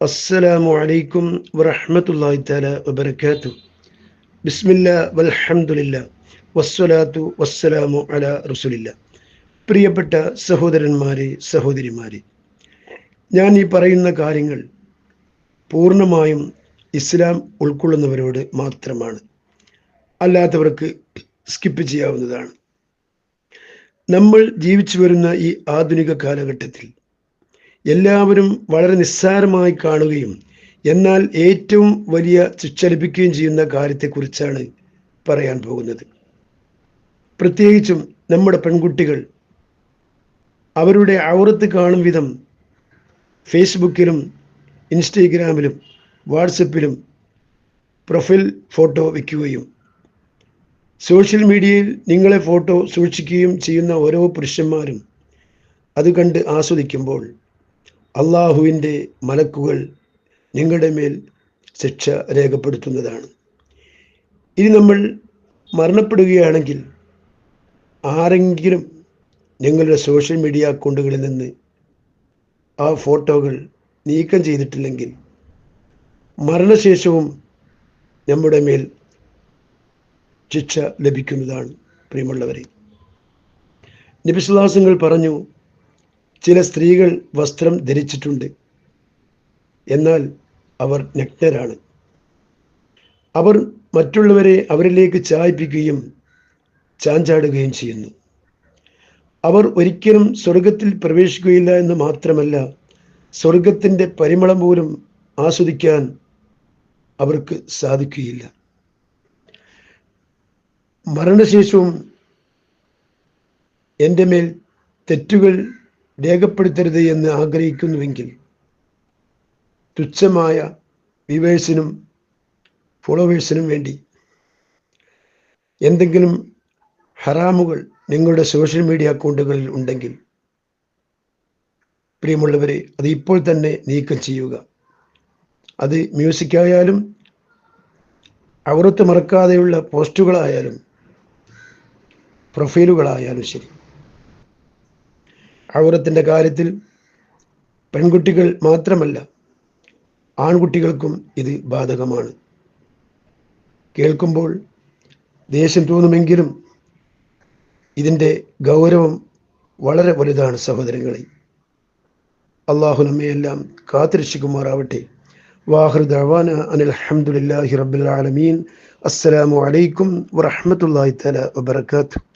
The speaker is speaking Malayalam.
അസ്സലാമു അലൈക്കും വറഹ്മത്തുള്ളാഹി തആല വബറകാതുഹു. ബിസ്മില്ലാ വൽഹംദുലില്ലാ വസ്സലാത്തു വസ്സലാമു അലാ റസൂലില്ല പ്രിയപ്പെട്ട സഹോദരന്മാരെ സഹോദരിമാരെ ഞാൻ ഈ പറയുന്ന കാര്യങ്ങൾ പൂർണമായും ഇസ്ലാം ഉൾക്കൊള്ളുന്നവരോട് മാത്രമാണ്. അല്ലാത്തവർക്ക് സ്കിപ്പ് ചെയ്യാവുന്നതാണ്. നമ്മൾ ജീവിച്ചു വരുന്ന ഈ ആധുനിക കാലഘട്ടത്തിൽ എല്ലാവരും വളരെ നിസ്സാരമായി കാണുകയും എന്നാൽ ഏറ്റവും വലിയ ശിക്ഷ ലഭിക്കുകയും ചെയ്യുന്ന കാര്യത്തെക്കുറിച്ചാണ് പറയാൻ പോകുന്നത്. പ്രത്യേകിച്ചും നമ്മുടെ പെൺകുട്ടികൾ അവരുടെ ഔറത്ത് കാണും വിധം ഫേസ്ബുക്കിലും ഇൻസ്റ്റഗ്രാമിലും വാട്സപ്പിലും പ്രൊഫൈൽ ഫോട്ടോ വയ്ക്കുകയും സോഷ്യൽ മീഡിയയിൽ നിങ്ങളെ ഫോട്ടോ സൂക്ഷിക്കുകയും ചെയ്യുന്ന ഓരോ പുരുഷന്മാരും അത് കണ്ട് ആസ്വദിക്കുമ്പോൾ അള്ളാഹുവിന്റെ മലക്കുകൾ നിങ്ങളുടെ മേൽ ശിക്ഷ രേഖപ്പെടുത്തുന്നതാണ്. ഇനി നമ്മൾ മരണപ്പെടുകയാണെങ്കിൽ ആരെങ്കിലും നിങ്ങളുടെ സോഷ്യൽ മീഡിയ അക്കൗണ്ടുകളിൽ നിന്ന് ആ ഫോട്ടോകൾ നീക്കം ചെയ്തിട്ടില്ലെങ്കിൽ മരണശേഷവും നമ്മുടെ മേൽ ശിക്ഷ ലഭിക്കുന്നതാണ്. പ്രിയമുള്ളവരെ നബിസ്ലാസങ്ങൾ പറഞ്ഞു ചില സ്ത്രീകൾ വസ്ത്രം ധരിച്ചിട്ടുണ്ട്. എന്നാൽ അവർ നഗ്നരാണ്. അവർ മറ്റുള്ളവരെ അവരിലേക്ക് ചായ്പിക്കുകയും ചാഞ്ചാടുകയും ചെയ്യുന്നു. അവർ ഒരിക്കലും സ്വർഗത്തിൽ പ്രവേശിക്കുകയില്ല എന്ന് മാത്രമല്ല സ്വർഗത്തിന്റെ പരിമളം പോലും ആസ്വദിക്കാൻ അവർക്ക് സാധിക്കുകയില്ല. മരണശേഷവും എന്റെ മേൽ തെറ്റുകൾ രേഖപ്പെടുത്തരുത് എന്ന് ആഗ്രഹിക്കുന്നുവെങ്കിൽ തുച്ഛമായ വ്യൂവേഴ്സിനും ഫോളോവേഴ്സിനും വേണ്ടി എന്തെങ്കിലും ഹറാമുകൾ നിങ്ങളുടെ സോഷ്യൽ മീഡിയ അക്കൗണ്ടുകളിൽ ഉണ്ടെങ്കിൽ പ്രിയമുള്ളവരെ അത് ഇപ്പോൾ തന്നെ നീക്കം ചെയ്യുക. അത് മ്യൂസിക്കായാലും അവറത്ത് മറക്കാതെയുള്ള പോസ്റ്റുകളായാലും പ്രൊഫൈലുകളായാലും ശരി. ഔറത്തിന്റെ കാര്യത്തിൽ പെൺകുട്ടികൾ മാത്രമല്ല ആൺകുട്ടികൾക്കും ഇത് ബാധകമാണ്. കേൾക്കുമ്പോൾ ദേഷ്യം തോന്നുമെങ്കിലും ഇതിന്റെ ഗൗരവം വളരെ വലുതാണ് സഹോദരങ്ങളെ. അള്ളാഹു നമ്മയെല്ലാം കാത്തിരക്ഷിക്കുമാറാവട്ടെ. വാഹൃ ദവാന അനിൽ അഹമ്മദില്ലാഹി റബ്ബുൽ ആലമീൻ. അസ്സലാമു അലൈക്കും വറഹ്മത്തുള്ളാഹി തല വബറകാതുഹു.